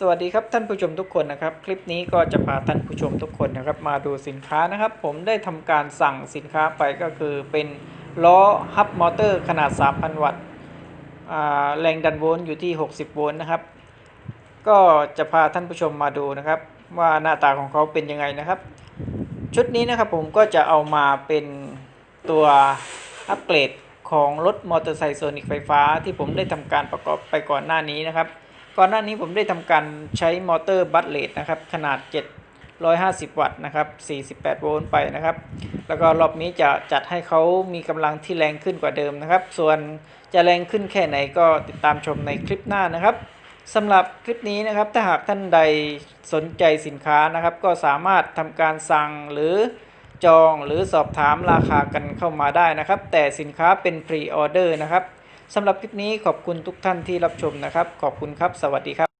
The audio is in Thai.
สวัสดีครับท่านผู้ชมทุกคนนะครับ คลิปนี้ก็จะพาท่านผู้ชมทุกคนนะครับ มาดูสินค้านะครับ ผมได้ทำการสั่งสินค้าไปก็คือเป็นล้อฮับมอเตอร์ขนาด 3,000 วัตต์แรงดันโวลต์อยู่ที่ 60 โวลต์นะครับ ก็จะพาท่านผู้ชมมาดูนะครับ ว่าหน้าตาของเขาเป็นยังไงนะครับ ชุดนี้นะครับผมก็จะเอามาเป็นตัวอัปเกรดของรถมอเตอร์ไซค์โซนิกไฟฟ้าที่ผมได้ทำการประกอบไปก่อนหน้านี้นะครับ ก่อนหน้านี้ผมได้ทำการใช้มอเตอร์บัตเลตนะครับ ขนาด 750 วัตต์นะครับ 48 โวลต์ไปนะครับ แล้วก็รอบนี้จะจัดให้เขามีกำลังที่แรงขึ้นกว่าเดิมนะครับ ส่วนจะแรงขึ้นแค่ไหนก็ติดตามชมในคลิปหน้านะครับสำหรับคลิปนี้นะครับ ถ้าหากท่านใดสนใจสินค้านะครับ ก็สามารถทำการสั่งหรือจองหรือสอบถามราคากันเข้ามาได้นะครับ แต่สินค้าเป็นพรีออเดอร์นะครับ สำหรับคลิปนี้ขอบคุณทุกท่านที่รับชมนะครับ ขอบคุณครับ สวัสดีครับ